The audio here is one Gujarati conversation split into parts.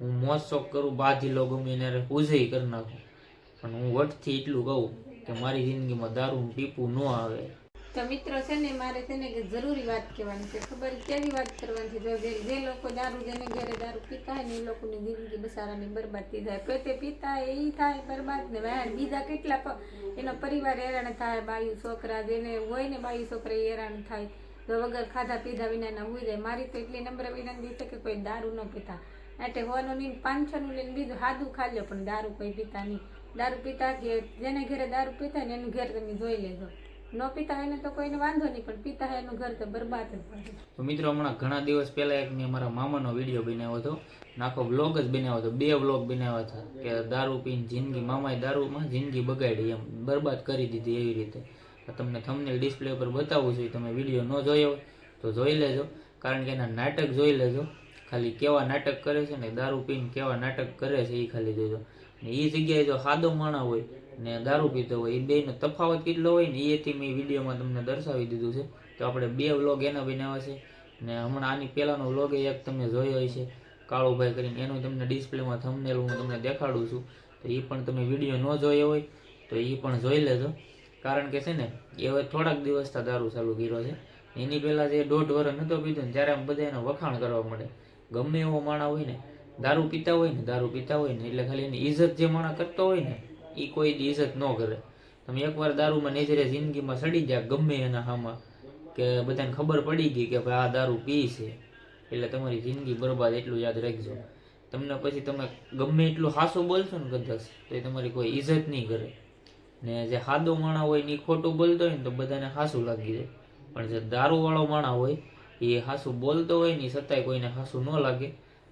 હું મોજ શોખ કરું બાંધી લો ગમે એને પૂજે કરી નાખું. પણ હું વટથી એટલું કહું કે મારી જિંદગીમાં દારૂ પીપું ન આવે. તો મિત્રો છે ને, મારે છે ને કે જરૂરી વાત કહેવાની છે. ખબર કેવી વાત કરવાની છે? જો જે લોકો દારૂ જેને ઘરે દારૂ પીતા હોય ને, એ લોકોની જિંદગી બસારાની બરબાદ થઈ જાય. પોતે હોય એ થાય બરબાદ ને વાહન બીજા કેટલા એનો પરિવાર હેરાન થાય, બાયું છોકરા જેને હોય ને, બાયું છોકરા હેરાન થાય. તો વગર ખાધા પીધા વિના ના હોય જાય. મારી તો એટલી નંબર વિનંતી છે કે કોઈ દારૂ ન પીતા. એટલે હોવાનું નહીં પાંચસો નું લઈને બીજું સાદું ખાજો પણ દારૂ કોઈ પીતા નહીં. દારૂ પીતા કે જેને ઘરે દારૂ પીતા ને એનું ઘેર તમે જોઈ લેજો. ન પીતા હોય તો કોઈને વાંધો નહીં, પણ પીતા હોય એનું ઘર તો બરબાદ જ તો મિત્રો, હમણાં ઘણા દિવસ પહેલા એક મેં મારા મામાનો વીડિયો બનાવ્યો હતો. નાખો વ્લોગ જ બનાવ્યો હતો. બે વ્લોગ બનાવ્યા હતા. કે દારૂ પીને જિંદગી, મામાએ દારૂમાં જિંદગી બગાડી એમ બરબાદ કરી દીધી એવી રીતે. તમને થંબનેલ ડિસ્પ્લે પર બતાવું છું તમે વીડિયો ન જોયો તો જોઈ લેજો. કારણ કે એના નાટક જોઈ લેજો. ખાલી કેવા નાટક કરે છે ને, દારૂ પીને કેવા નાટક કરે છે એ ખાલી જોજો. ને એ જગ્યાએ જો સાદો માણા હોય ને દારૂ પીતો હોય એ બેનો તફાવત કેટલો હોય ને, એથી મેં વિડીયોમાં તમને દર્શાવી દીધું છે. તો આપણે બે વ્લોગ એના બનાવ્યા છે. ને હમણાં આની પહેલાંનો વ્લોગ એક તમે જોયો હશે. કાળુભાઈ કરીને એનું તમને ડિસ્પ્લેમાં થંબનેલ હું તમને દેખાડું છું. તો એ પણ તમે વીડિયો ન જોયો હોય, તો એ પણ જોઈ લેજો. કારણ કે છે ને, એ હવે થોડાક દિવસથી દારૂ ચાલુ કર્યો છે. એની પહેલાં જે દોઢ વર્ષ નહોતો પીધો ને, ત્યારે આમ બધા એના વખાણ કરવા મળે. ગમે એવો માણા હોય ને, દારૂ પીતા હોય ને, દારૂ પીતા હોય ને, એટલે ખાલી એની ઇજ્જત જે માણા કરતો હોય ને એ કોઈ ઇજ્જત ન કરે. તમે એકવાર દારૂમાં નજરે જિંદગીમાં સડી જાય ગમે એના હામાં, કે બધાને ખબર પડી ગઈ કે ભાઈ આ દારૂ પી છે, એટલે તમારી જિંદગી બરબાદ એટલું યાદ રાખજો. તમને પછી તમે ગમે એટલું હાસું બોલશો ને કદાચ, તો એ તમારી કોઈ ઇજ્જત નહીં કરે. ને જે હાદો માણા હોય ને એ ખોટું બોલતો હોય ને તો બધાને હાસું લાગી જાય. પણ જે દારૂવાળો માણા હોય એ હાસું બોલતો હોય ને છતાંય કોઈને હાસું ન લાગે,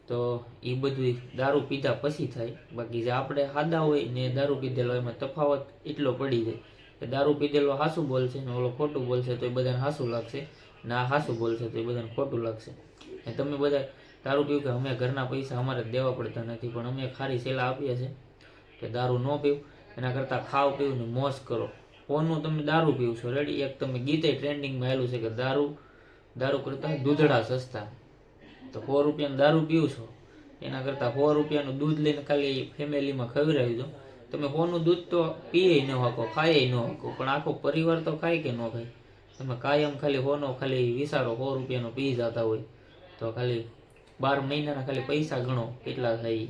તો એ બધું દારૂ પીધા પછી થાય. બાકી જે આપણે સાદા હોય ને દારૂ પીધેલો એમાં તફાવત એટલો પડી જાય કે દારૂ પીધેલો હાસું બોલશે ને ઓલો ખોટું બોલશે તો એ બધાને હાસું લાગશે ને આ હાસું બોલશે તો એ બધાને ખોટું લાગશે. ને તમે બધા દારૂ પીવું કે અમે ઘરના પૈસા અમારે દેવા પડતા નથી, પણ અમે ખારી સેલા આપીએ છીએ કે દારૂ ન પીવું એના કરતાં ખાવ, પીવું ને મોજ કરો. ફોનનું તમે દારૂ પીવું છો રેડી એક તમે ગીતે ટ્રેન્ડિંગમાં આવેલું છે કે દારૂ દારૂ કરતાં દૂધડા સસ્તા. તો સો રૂપિયાનું દારૂ પીવું છો? એના કરતાં સો રૂપિયાનું દૂધ લઈને ખાલી ફેમિલીમાં ખવડાવી દો. તમે સોનું દૂધ તો પીએ ન શકો, ખાય ન શકો, પણ આખો પરિવાર તો ખાય કે ન ખાય? તમે કાયમ ખાલી સોનો, ખાલી વિચારો સો રૂપિયાનો પી જતા હોય. તો ખાલી બાર મહિનાના ખાલી પૈસા ગણો કેટલા થાય.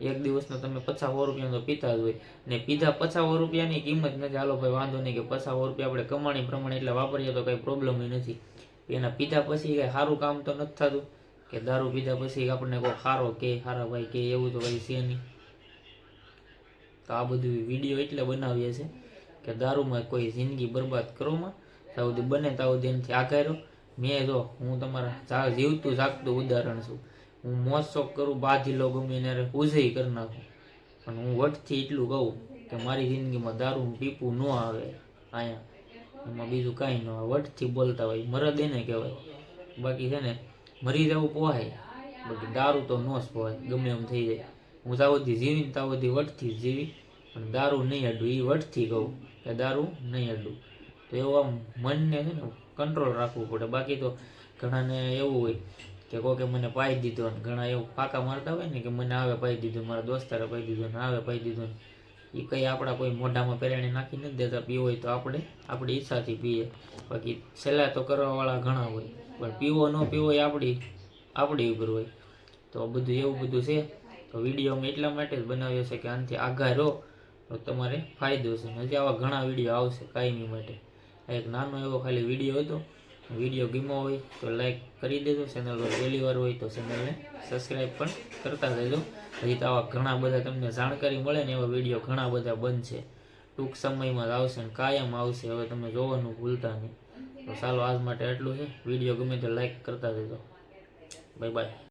એક દિવસનો તમે પચાસ સો રૂપિયા તો પીતા જ હોય. ને પીધા પચાસ સો રૂપિયાની કિંમત નથી. હાલો ભાઈ, વાંધો નહીં કે પચાસ સો રૂપિયા આપણે કમાણી પ્રમાણે એટલે વાપરીએ તો કંઈ પ્રોબ્લેમ નથી. એના પીધા પછી કાંઈ સારું કામ તો નથી થતું. કે દારૂ પીધા પછી આપણને કોઈ સારો કે, સારા ભાઈ કે એવું તો કંઈ છે નહીં. તો આ બધું વીડિયો એટલે બનાવીએ છે કે દારૂમાં કોઈ જિંદગી બરબાદ કરોમાં ત્યાં સુધી બને ત્યાં સુધી એનાથી આઘા મેં જો હું તમારા જીવતું જાગતું ઉદાહરણ છું. હું મોજ શોખ કરું બાંધી લો ગમે એને ઉજઈ કરી નાખું. પણ હું વટથી એટલું કહું કે મારી જિંદગીમાં દારૂ પીપું ન આવે. અહીંયા એમાં બીજું કાંઈ ન હોય. વટથી બોલતા હોય, મરદ એને કહેવાય. બાકી છે ને, મરી જવું પોહાય, બાકી દારૂ તો ન જ પોહાય, ગમે એમ થઈ જાય. હું જીવી જીવીને સુધી વટથી જ જીવી, પણ દારૂ નહીં અડું એ વટથી કહું કે દારૂ નહીં અડું તો એવું આમ મનને છે ને કંટ્રોલ રાખવું પડે. બાકી તો ઘણાને એવું હોય કે કોકે મને પાઈ દીધો ને ઘણા એવું ફાંકા મારતા હોય ને કે મને આવે પાઈ દીધું, મારા દોસ્તારે પાઈ દીધો ને આવે પાઈ દીધો ને એ કંઈ આપણા કોઈ મોઢામાં પેરાણી નાખી નથી દેતા, પીવો હોય તો આપણે, આપણી ઈચ્છાથી પીએ. બાકી સલાહ તો કરવાવાળા ઘણા હોય, પણ પીવો ન પીવો એ આપણી આપણી ઉપર હોય. તો બધું એવું બધું છે. તો વીડિયો અમે એટલા માટે જ બનાવ્યો છે કે આનાથી આઘા રહો, તો તમારે ફાયદો છે. હજી આવા ઘણા વીડિયો આવશે કાયમી માટે. આ એક નાનો એવો ખાલી વીડિયો હતો. વીડિયો ગમ્યો હોય તો લાઈક કરી દેજો. ચેનલ પર પહેલી વાર હોય તો ચેનલને સબસ્ક્રાઈબ પણ કરતા રહેજો. હજી તો આવા ઘણા બધા તમને જાણકારી મળે ને એવા વીડિયો ઘણા બધા બનશે. ટૂંક સમયમાં આવશે ને કાયમ આવશે. હવે તમે જોવાનું ભૂલતા નહીં. તો ચાલો આજ માટે એટલું છે. વીડિયો ગમે તો લાઈક કરતા રહેજો. Bye bye